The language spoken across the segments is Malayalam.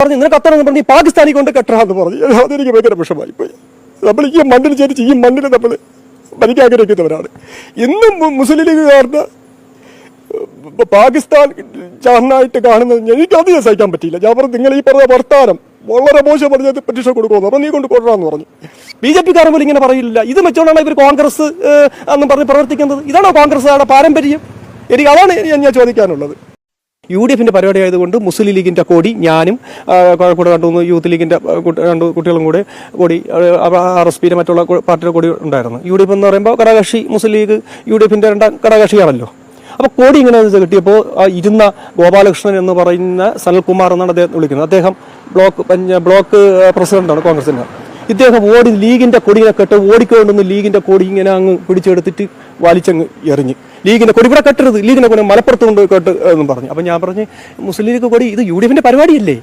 പറഞ്ഞു നിനക്ക് അത്ര പറഞ്ഞു പാകിസ്ഥാനി കൊണ്ട് കെട്ടറാന്ന് പറഞ്ഞു. അതെനിക്ക് ഭയങ്കര വിഷമായി പോയി. നമ്മൾ ഈ മണ്ണിൽ ചേരിച്ച് ഈ മണ്ണിൽ നമ്മൾ ഭരിക്കാൻ ആഗ്രഹിക്കുന്നവരാണ്. ഇന്നും മുസ്ലിം കാരണം പാകിസ്ഥാൻ ചാഹനായിട്ട് കാണുന്നത് എനിക്ക് അധികം സഹിക്കാൻ പറ്റിയില്ല. ഞാൻ പറഞ്ഞു നിങ്ങൾ ഈ പറഞ്ഞ വർത്താനം വളരെ മോശം പറഞ്ഞത് പെറ്റീഷൻ കൊടുക്കുമെന്ന് പറഞ്ഞു. നീ കൊണ്ട് കൊണ്ടുവരാന്ന് പറഞ്ഞു. ബി ജെ പിക്കാരൻ പോലും ഇങ്ങനെ പറയില്ല. ഇത് വെച്ചോണ്ടാണ് ഇവർ കോൺഗ്രസ് എന്ന് പറഞ്ഞ് പ്രവർത്തിക്കുന്നത്. ഇതാണോ കോൺഗ്രസ് പാരമ്പര്യം? എനിക്ക് അതാണ് ഞാൻ ചോദിക്കാനുള്ളത്. യു ഡി എഫിന്റെ പരിപാടി ആയതുകൊണ്ട് മുസ്ലിം ലീഗിന്റെ കോടി ഞാനും കൂടെ മൂന്ന് യൂത്ത് ലീഗിന്റെ രണ്ട് കുട്ടികളും കൂടെ കോടി ആർ എസ് പിയുടെ മറ്റുള്ള പാർട്ടിയുടെ കൂടി ഉണ്ടായിരുന്നു. യു ഡി എഫ് എന്ന് പറയുമ്പോൾ ഘടകകക്ഷി മുസ്ലിം ലീഗ് യു ഡി എഫിന്റെ രണ്ടാം ഘടകകക്ഷിയാണല്ലോ. അപ്പോൾ കോടി ഇങ്ങനെ കിട്ടിയപ്പോൾ ഇരുന്ന ഗോപാലകൃഷ്ണൻ എന്ന് പറയുന്ന സനൽകുമാർ എന്നാണ് അദ്ദേഹം വിളിക്കുന്നത്. അദ്ദേഹം ബ്ലോക്ക് ബ്ലോക്ക് പ്രസിഡന്റാണ് കോൺഗ്രസിന്റെ. ഇദ്ദേഹം ഓടി ലീഗിന്റെ കൊടിയെ കെട്ട് ഓടിക്കൊണ്ടൊന്ന് ലീഗിന്റെ കൊടി ഇങ്ങനെ അങ്ങ് പിടിച്ചെടുത്തിട്ട് വലിച്ചങ്ങ് എറിഞ്ഞ്. ലീഗിന്റെ കൊടി ഇവിടെ കെട്ടരുത്. ലീഗിനെ കൊടി മലപ്പുറത്ത് കൊണ്ട് കെട്ട് എന്നും പറഞ്ഞു. അപ്പം ഞാൻ പറഞ്ഞു മുസ്ലിം ലീഗ് കൊടി ഇത് യു ഡി എഫിന്റെ പരിപാടിയല്ലേ?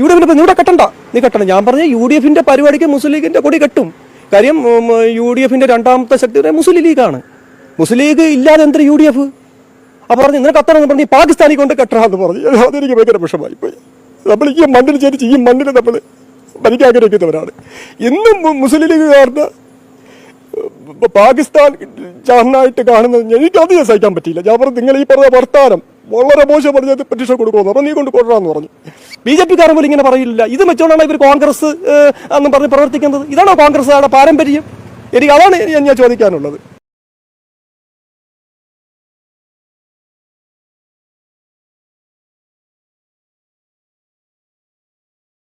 യു ഡി എഫിന്റെ ഇവിടെ കെട്ടണ്ട. നീ കെട്ടണം ഞാൻ പറഞ്ഞു യു ഡി എഫിന്റെ പരിപാടിക്ക് മുസ്ലിം ലീഗിന്റെ കൊടി കെട്ടും. കാര്യം യു ഡി എഫിന്റെ രണ്ടാമത്തെ ശക്തി മുസ്ലിം ലീഗാണ്. മുസ്ലിം ലീഗ് ഇല്ലാതെ എന്തൊരു യു ഡി എഫ്? അപ്പൊ പറഞ്ഞു നിനക്ക് അത്ര പറഞ്ഞു പാകിസ്ഥാനി കൊണ്ട് കെട്ടാന്ന് പറഞ്ഞു. അതെനിക്ക് ഭയങ്കര വിഷമായി പോയി. നമ്മൾ ഈ മണ്ണിൽ ചേരിച്ച് ഈ മണ്ണിൽ നമ്മൾ ഭരിക്കാൻ ആഗ്രഹിക്കുന്നവരാണ് ഇന്നും മുസ്ലിം ലീഗുകാരുടെ പാകിസ്ഥാൻ ചാനായിട്ട് കാണുന്നത് എനിക്കത് സഹിക്കാൻ പറ്റിയില്ല. ഞാൻ പറഞ്ഞു നിങ്ങൾ ഈ പറഞ്ഞ വർത്താനം വളരെ മോശം പറഞ്ഞത് പെറ്റീഷൻ കൊടുക്കുമെന്ന് അപ്പം നീ കൊണ്ട് കൊണ്ടുവരാന്ന് പറഞ്ഞു. ബി ജെ പിക്കാരൻ പോലും ഇങ്ങനെ പറയില്ല. ഇത് വെച്ചുകൊണ്ടാണ് ഇവർ കോൺഗ്രസ് എന്ന് പറഞ്ഞ് പ്രവർത്തിക്കുന്നത്. ഇതാണോ കോൺഗ്രസ് പാരമ്പര്യം? എനിക്ക് അതാണ് ഞാൻ ചോദിക്കാനുള്ളത്.